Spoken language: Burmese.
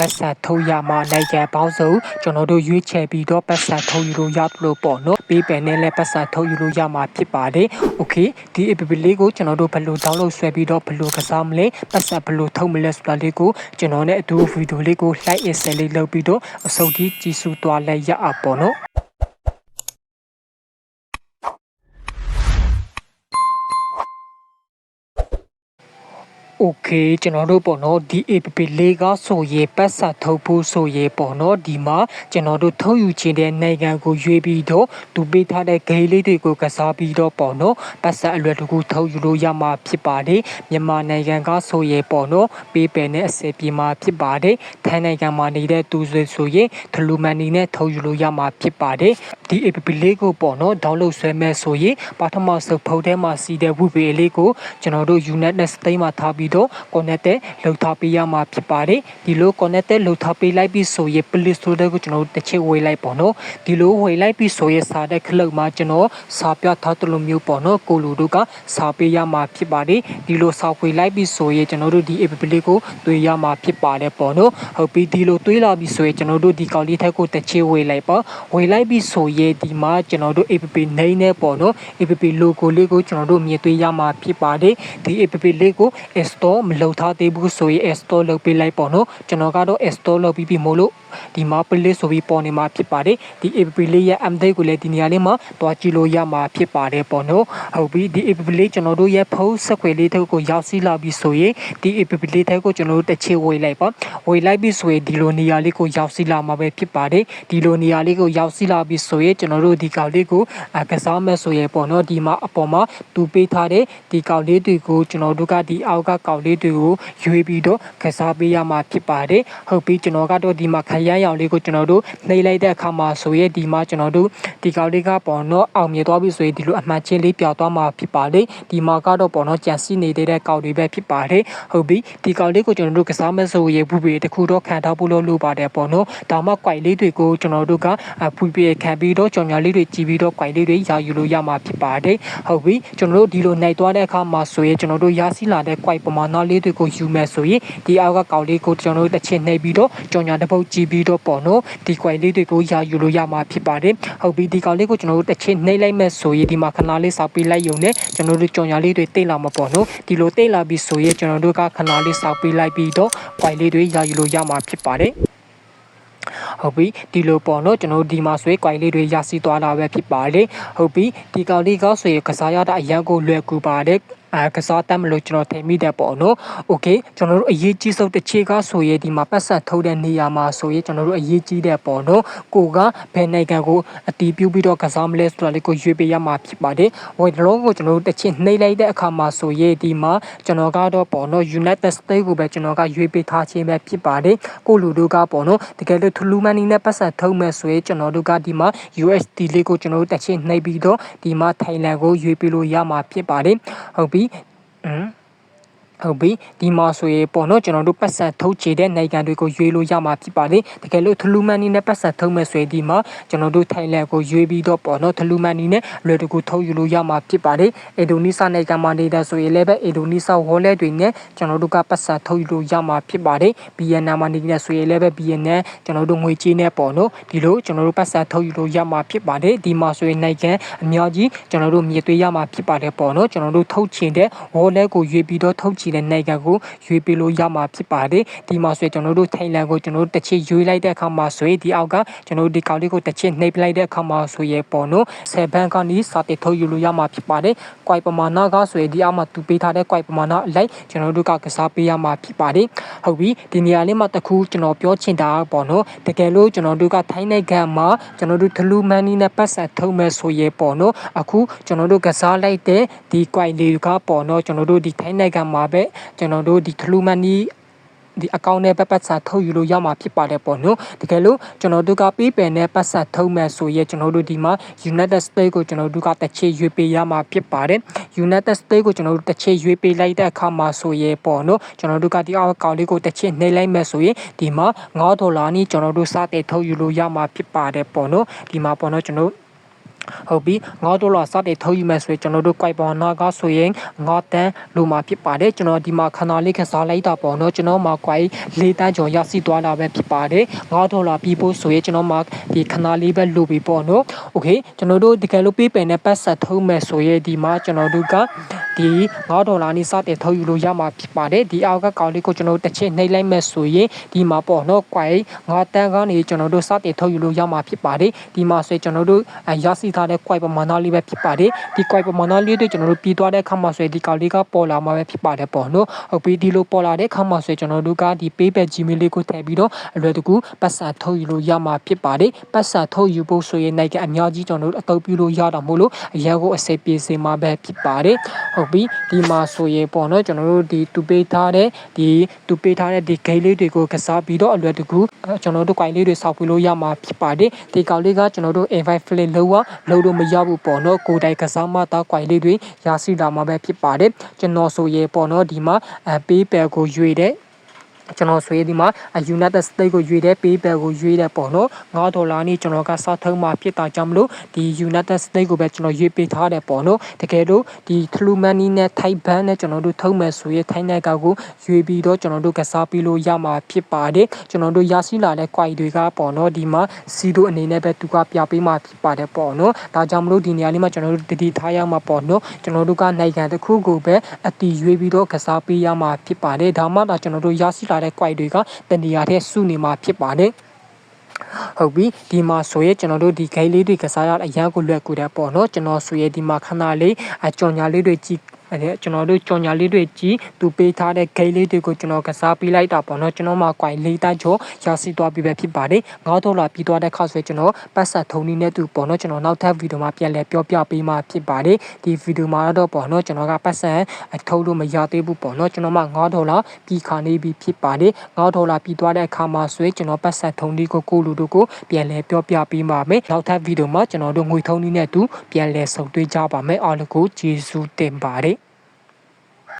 ပတ်ဆက်ထုတ်ရမှာနိုင်ငံပေါင်းစုံကျွန်တော်တို့ရွေးချယ်ပြီးတော့ပတ်ဆက်ထုတ်ယူလို့ရလို့ပေါ့နော်ပေးပယ်နဲ့လည်းပတ်ဆက်ထုတ်ယူလို့ရမှာဖြစ်ပါတယ်။ Okay ဒီ app လေးကိုကျွန်တော်တို့ဘယ်လို download ဆွဲပြီးတော့ဘယ်လိုကစားမလဲပတ်ဆက်ဘယ်လိုထုတ်မလဲဆိုတာလေးကိုကျွန်တော်နဲ့အတူဗီဒီယိုလေးကို like and share လေးလုပ်ပြီးတော့အဆုံးထိကြည့်ရှုသွားလိုက်ရအောင်ပေါ့နော်။ โอเคကျွန်တော်တို့ပေါ့နော်ဒီ app လေးကဆိုရင်ပတ်ဆက်ထုတ်ဖို့ဆိုရင်ပေါ့နော်ဒီမှာကျွန်တော်တို့ထုတ်ယူခြင်းတဲ့နိုင်ငံကိုရွေးပြီးတော့သူပေးထားတဲ့ဂိမ်းလေးတွေကိုကစားပြီးတော့ပေါ့နော်ပတ်ဆက်အလွယ်တကူထုတ်ယူလို့ရမှာဖြစ်ပါတယ်မြန်မာနိုင်ငံကဆိုရင်ပေါ့နော်ပေးပယ်နဲ့အစပြေမှာဖြစ်ပါတယ်ထိုင်းနိုင်ငံမှာနေတဲ့သူတွေဆိုရင်ထလူမန်နီနဲ့ထုတ်ယူလို့ရမှာဖြစ်ပါတယ်ဒီ app လေးကိုပေါ့နော် download ဆွဲမဲ့ဆိုရင်ပထမဆုံးဖုန်းထဲမှာစီးတဲ့ web လေးကိုကျွန်တော်တို့ United States မှာထားပြီး တော့ connected လုပ်ထားပေးရမှာဖြစ်ပါတယ်ဒီလို connected လုပ်ထားပေးလိုက်ပြီးဆိုရင် Play Store ကိုကျွန်တော်တို့တစ်ချက်ဝေလိုက်ပေါ့နော်ဒီလိုဝေလိုက်ပြီးဆိုရင်စာတဲ့ခလုတ်မှာကျွန်တော်စာပြထားသလိုမျိုးပေါ့နော်ကိုလူတို့ကစာပေးရမှာဖြစ်ပါတယ်ဒီလိုစာဝေလိုက်ပြီးဆိုရင်ကျွန်တော်တို့ဒီ app လေးကိုတွေ့ရမှာဖြစ်ပါတယ်ပေါ့နော်ဟုတ်ပြီဒီလိုတွေးလာပြီးဆိုရင်ကျွန်တော်တို့ဒီကောင်လေးထက်ကိုတစ်ချက်ဝေလိုက်ပါဝေလိုက်ပြီးဆိုရင်ဒီမှာကျွန်တော်တို့ app နေနေပေါ့နော် app logo လေးကိုကျွန်တော်တို့မြင်တွေ့ရမှာဖြစ်ပါတယ်ဒီ app လေးကို install မလုပ်ထားသေးဘူးဆိုရင် install လုပ်ပေးလိုက်ပေါ့နော်ကျွန်တော်ကတော့ install လုပ်ပြီးပြီမို့လို့ဒီမှာ play ဆိုပြီးပေါ်နေမှာဖြစ်ပါတယ်ဒီ app လေးရဲ့ update ကိုလည်းဒီနေရာလေးမှာတွားကြည့်လို့ရမှာဖြစ်ပါတယ်ပေါ့နော်ဟုတ်ပြီဒီ app လေးကျွန်တော်တို့ရဲ့ဖုန်းဆက်ခွေလေးတစ်ခုကိုရောက်စီလာပြီဆိုရင်ဒီ app လေးတစ်ခုကိုကျွန်တော်တို့တစ်ချေဝေလိုက်ပါဝေလိုက်ပြီဆိုရင်ဒီလိုနေရာလေးကိုရောက်စီလာမှာပဲဖြစ်ပါတယ်ဒီလိုနေရာလေးကိုရောက်စီလာပြီဆိုရင်ကျွန်တော်တို့ဒီကောင်လေးကိုကစားမဲ့ဆိုရင်ပေါ့နော်ဒီမှာအပေါ်မှာတူပေးထားတဲ့ဒီကောင်လေးတွေကိုကျွန်တော်တို့ကဒီအောက်ကကောင်လေးတွေကိုရွေးပြီးတော့ကစားပေးရမှာဖြစ်ပါတယ်ဟုတ်ပြီကျွန်တော်ကတော့ဒီမှာခရမ်းရောင်လေးကိုကျွန်တော်တို့နှိပ်လိုက်တဲ့အခါမှာဆိုရင်ဒီမှာကျွန်တော်တို့ဒီကောင်လေးကပေါ့နော်အောင်မြင်သွားပြီဆိုရင်ဒီလိုအမှန်ချင်းလေးပြောင်းသွားမှာဖြစ်ပါတယ်ဒီမှာကတော့ပေါ့နော်ကြံစီနေတဲ့ကောင်တွေပဲဖြစ်ပါတယ်ဟုတ်ပြီဒီကောင်လေးကိုကျွန်တော်တို့ကစားမဲ့ဆိုရင်ဘူးပေတခုတော့ခံထားဖို့လို့လိုပါတယ်ပေါ့နော်ဒါမှကွိုင်လေးတွေကိုကျွန်တော်တို့ကဖူပေခံပြီးတော့ကြော်ညာလေးတွေကြည့်ပြီးတော့ကွိုင်လေးတွေရာယူလို့ရမှာဖြစ်ပါတယ်ဟုတ်ပြီကျွန်တော်တို့ဒီလိုနိုင်သွားတဲ့အခါမှာဆိုရင်ကျွန်တော်တို့ရရှိလာတဲ့ကွိုင်ပမာဏလေးတွေကိုယူမယ်ဆိုရင်ဒီအောက်ကကောင်လေးကိုကျွန်တော်တို့တစ်ချက်နှိပ်ပြီးတော့ကြော်ညာတစ်ပုတ်ကြည့်ပြီးတော့ပေါ့နော်ဒီကွိုင်လေးတွေကိုရာယူလို့ရမှာဖြစ်ပါတယ်ဟုတ်ပြီဒီကောင်လေးကိုကျွန်တော်တို့တစ်ချက်နှိပ်လိုက်မယ်ဆိုရင်ဒီမှာခဏလေးစောက်ပေးလိုက်ရုံနဲ့ကျွန်တော်တို့ကြော်ညာလေးတွေတိတ်လာမှာပေါ့နော်ဒီလိုတိတ်လာပြီဆိုရင်ကျွန်တော်တို့ကခဏလေးစောက်ပေးလိုက်ပြီးတော့ကွိုင်လေးတွေရာယူလို့ရမှာဖြစ်ပါတယ်ဟုတ်ပြီဒီလိုပေါ့နော်ကျွန်တော်တို့ဒီမှာဆွဲကွိုင်လေးတွေရရှိသွားတာပဲဖြစ်ပါတယ်ဟုတ်ပြီဒီကောင်လေးကဆိုရင်ကစားရတာအရန်ကိုလွယ်ကူပါတယ် အဲကစားတတ်မလို့ကျွန်တော်ထင်မိတယ်ပေါ့နော်။ Okay ကျွန်တော်တို့အရေးကြီးဆုံးတစ်ချက်ကဆိုရင်ဒီမှာပတ်ဆက်ထုတ်တဲ့နေရာမှာဆိုရင်ကျွန်တော်တို့အရေးကြီးတဲ့ပေါ့နော်။ကိုကဘယ်နိုင်ငံကိုအတီးပြုတ်ပြီးတော့ကစားမလဲဆိုတာလေးကိုရွေးပေးရမှာဖြစ်ပါတယ်။ဝင်လုံးကိုကျွန်တော်တို့တစ်ချက်နှိမ့်လိုက်တဲ့အခါမှာဆိုရင်ဒီမှာကျွန်တော်ကတော့ပေါ့နော် United States ကိုပဲကျွန်တော်ကရွေးပေးထားခြင်းပဲဖြစ်ပါတယ်။ကိုလူတို့ကပေါ့နော်တကယ်လို့ထလူမန်နီနဲ့ပတ်ဆက်ထုတ်မဲ့ဆိုရင်ကျွန်တော်တို့ကဒီမှာ USD လေးကိုကျွန်တော်တို့တစ်ချက်နှိမ့်ပြီးတော့ဒီမှာထိုင်လန်ကိုရွေးပေးလို့ရမှာဖြစ်ပါတယ်။ဟုတ်ပြီอืม ဟုတ်ပြီဒီမှာဆိုရင်ပေါ့နော်ကျွန်တော်တို့ပတ်စံထုတ်ချေတဲ့နိုင်ငံတွေကိုရွေးလို့ရမှာဖြစ်ပါလေတကယ်လို့ထလူမန်နီနဲ့ပတ်စံထုတ်မဲ့ဆိုရင်ဒီမှာကျွန်တော်တို့ထိုင်လန်ကိုရွေးပြီးတော့ပေါ့နော်ထလူမန်နီနဲ့လွယ်တကူထုတ်ယူလို့ရမှာဖြစ်ပါလေအင်ဒိုနီးရှားနိုင်ငံမှာနေတာဆိုရင်လည်းပဲအင်ဒိုနီးရှားဝေါ်လက်တွေနဲ့ကျွန်တော်တို့ကပတ်စံထုတ်ယူလို့ရမှာဖြစ်ပါလေဗီယက်နမ်မှာနေနေဆိုရင်လည်းပဲဗီယက်နမ်ကျွန်တော်တို့ငွေကြေးနဲ့ပေါ့နော်ဒီလိုကျွန်တော်တို့ပတ်စံထုတ်ယူလို့ရမှာဖြစ်ပါလေဒီမှာဆိုရင်နိုင်ငံအများကြီးကျွန်တော်တို့မြင်တွေ့ရမှာဖြစ်ပါတယ်ပေါ့နော်ကျွန်တော်တို့ထုတ်ချင်တဲ့ဝေါ်လက်ကိုရွေးပြီးတော့ထုတ်ချင်တဲ့နိုင်ငံကိုရွေးပေးလို့ရမှာဖြစ်ပါတယ်ဒီမှာဆိုရင်ကျွန်တော်တို့ထိုင်လန်ကိုကျွန်တော်တို့တစ်ချက်ရွေးလိုက်တဲ့အခါမှာဆိုရင်ဒီအောက်ကကျွန်တော်တို့ဒီကောင်လေးကိုတစ်ချက်နှိပ်လိုက်တဲ့အခါမှာဆိုရင်ပေါ့နော်ဆယ်ဘန်ကနေစတဲ့ထုတ်ယူလို့ရမှာဖြစ်ပါတယ်။ကွိုင်ပမာဏကဆိုရင်ဒီအောက်မှာသူပေးထားတဲ့ကွိုင်ပမာဏအလိုက်ကျွန်တော်တို့ကကစားပေးရမှာဖြစ်ပါတယ်။ဟုတ်ပြီဒီနေရာလေးမှာတခုကျွန်တော်ပြောချင်တာပေါ့နော်တကယ်လို့ကျွန်တော်တို့ကထိုင်းနိုင်ငံမှာကျွန်တော်တို့ထလူမန်နီနဲ့ပတ်ဆက်ထုံးမဲ့ဆိုရင်ပေါ့နော်အခုကျွန်တော်တို့ကစားလိုက်တဲ့ဒီကွိုင်လေးကပေါ့နော်ကျွန်တော်တို့ဒီထိုင်းနိုင်ငံမှာပဲကျွန်တော်တို့ဒီထလူမန်နီဒီအကောင့်နဲ့ပတ်ပတ်စာထုတ်ယူလို့ရမှာဖြစ်ပါတယ်ပေါ့နော်တကယ်လို့ကျွန်တော်တို့ကပေးပယ်နဲ့ပတ်စာထုတ်မယ်ဆိုရင်ကျွန်တော်တို့ဒီမှာ United States ကိုကျွန်တော်တို့ကတစ်ချေရွေးပေးရမှာဖြစ်ပါတယ် United States ကိုကျွန်တော်တို့တစ်ချေရွေးပေးလိုက်တဲ့အခါမှာဆိုရင်ပေါ့နော်ကျွန်တော်တို့ကဒီအောက်ကောင်လေးကိုတစ်ချေနှိပ်လိုက်မယ်ဆိုရင်ဒီမှာ9ဒေါ်လာနီးကျွန်တော်တို့စတဲ့ထုတ်ယူလို့ရမှာဖြစ်ပါတယ်ပေါ့နော်ဒီမှာပေါ့နော်ကျွန်တော် ဟုတ်ပြီငေါတို့လောစတဲ့ထုတ်ယူမယ်ဆိုရင်ကျွန်တော်တို့ quite ပေါ်နာကဆိုရင်ငေါတန်းလိုမှာဖြစ်ပါတယ်ကျွန်တော်ဒီမှာခဏလေးခစားလိုက်တာပေါ့နော်ကျွန်တော်မှာ quite လေးတန်းကျော်ရရှိသွားတာပဲဖြစ်ပါတယ်ငေါဒေါ်လာပြီးဖို့ဆိုရင်ကျွန်တော်မှာဒီခဏလေးပဲလိုပြီပေါ့နော် okay ကျွန်တော်တို့တကယ်လို့ပေးပယ်နဲ့ပတ်ဆက်ထုတ်မယ်ဆိုရင်ဒီမှာကျွန်တော်တို့ကဒီ9ဒေါ်လာနဲ့စတဲ့ထုတ်ယူလို့ရမှာဖြစ်ပါတယ်ဒီအောက်ကကောင်လေးကိုကျွန်တော်တစ်ချက်နှိပ်လိုက်မယ်ဆိုရင်ဒီမှာပေါ့နော် quite ငါတန်းကနေကျွန်တော်တို့စတဲ့ထုတ်ယူလို့ရမှာဖြစ်ပါတယ်ဒီမှာဆိုကျွန်တော်တို့ရရှိထားတဲ့ quite ပမာဏလေးပဲဖြစ်ပါတယ်ဒီ quite ပမာဏလေးတွေကျွန်တော်တို့ပြီးသွားတဲ့အခါမှာဆိုရင်ဒီကောင်လေးကပေါ်လာမှာပဲဖြစ်ပါတယ်ပေါ့နော်ဟုတ်ပြီဒီလိုပေါ်လာတဲ့အခါမှာဆိုရင်ကျွန်တော်တို့ကဒီ payback gmail လေးကိုထည့်ပြီးတော့အလွယ်တကူပတ်စံထုတ်ယူလို့ရမှာဖြစ်ပါတယ်ပတ်စံထုတ်ယူဖို့ဆိုရင်နိုင်ကအများကြီးကျွန်တော်တို့အသုံးပြုလို့ရတာမို့လို့အရာကိုအစိပ်ပြေးစေမှာပဲဖြစ်ပါတယ်ဟုတ်ပြီဒီမှာဆိုရင်ပေါ့နော်ကျွန်တော်တို့ဒီတူပေးထားတဲ့ဒီတူပေးထားတဲ့ဒီ gate လေးတွေကိုကစားပြီးတော့အလွယ်တကူကျွန်တော်တို့ quite လေးတွေစောက်ပြီးလို့ရမှာဖြစ်ပါတယ်ဒီကောင်လေးကကျွန်တော်တို့ invite flip လုံးဝလုံးလို့မရဘူးပေါ့နော်ကိုယ်တိုင်ကစားမှသား quite လေးတွေရရှိလာမှာပဲဖြစ်ပါတယ်ကျွန်တော်ဆိုရင်ပေါ့နော်ဒီမှာအဲ PayPal ကိုရွေတဲ့ ကျွန်တော်ဆွေးဒီမှာ United States ကိုရွေးတဲ့ PayPal ကိုရွေးတဲ့ပေါ့နော်9ဒေါ်လာนี่ကျွန်တော်ကစထုံးမှာဖြစ်တာကြောင့်မလို့ဒီ United States ကိုပဲကျွန်တော်ရွေးပေးထားတယ်ပေါ့နော်တကယ်လို့ဒီ True Money နဲ့ Thai Bank နဲ့ကျွန်တော်တို့ထုံးမယ်ဆိုရင် Thai နဲ့ကောက်ကိုရွေးပြီးတော့ကျွန်တော်တို့ကစားပြီးလို့ရမှာဖြစ်ပါတယ်ကျွန်တော်တို့ရရှိလာတဲ့ quite တွေကပေါ့နော်ဒီမှာစီတို့အနေနဲ့ပဲသူကပြပေးမှာဖြစ်ပါတယ်ပေါ့နော်ဒါကြောင့်မလို့ဒီနေရာလေးမှာကျွန်တော်တို့တတိထားရမှာပေါ့နော်ကျွန်တော်တို့ကနိုင်ငံတစ်ခုကိုပဲအတီရွေးပြီးတော့ကစားပေးရမှာဖြစ်ပါတယ်ဒါမှသာကျွန်တော်တို့ရရှိလာတဲ့ quite တွေကတနေရာထဲစုနေမှာဖြစ်ပါတယ်ဟုတ်ပြီဒီမှာဆိုရဲကျွန်တော်တို့ဒီဂိတ်လေးတွေကစားရအရန်ကိုလွယ်ကူတယ်ပေါ့နော်ကျွန်တော်ဆိုရဲဒီမှာခဏလေးအကြော်ညာလေးတွေကြည့် အဲကျွန်တော်တို့ကြော်ညာလေးတွေကြည့်သူပေးထားတဲ့ဂိတ်လေးတွေကိုကျွန်တော်ကစားပေးလိုက်တာပေါ့နော်ကျွန်တော်မှာ quite လေးတန်းချောရရှိသွားပြီပဲဖြစ်ပါတယ်9ဒေါ်လာပြီးသွားတဲ့ခါဆိုရင်ကျွန်တော်ပတ်ဆက်ထုံနည်းနဲ့သူပေါ့နော်ကျွန်တော်နောက်ထပ်ဗီဒီယိုမှာပြန်လည်ပြောပြပေးမှာဖြစ်ပါတယ်ဒီဗီဒီယိုမှာတော့ပေါ့နော်ကျွန်တော်ကပတ်ဆက်အထုတ်လို့မရသေးဘူးပေါ့နော်ကျွန်တော်မှ9ဒေါ်လာပြီးခါနေပြီဖြစ်ပါတယ်9ဒေါ်လာပြီးသွားတဲ့အခါမှာဆိုရင်ကျွန်တော်ပတ်ဆက်ထုံနည်းကိုကိုလူတို့ကိုပြန်လည်ပြောပြပေးပါမယ်နောက်ထပ်ဗီဒီယိုမှာကျွန်တော်တို့ငွေထုံနည်းနဲ့သူပြန်လည်ဆုံတွေ့ကြပါမယ်အားလုံးကိုကျေးဇူးတင်ပါတယ်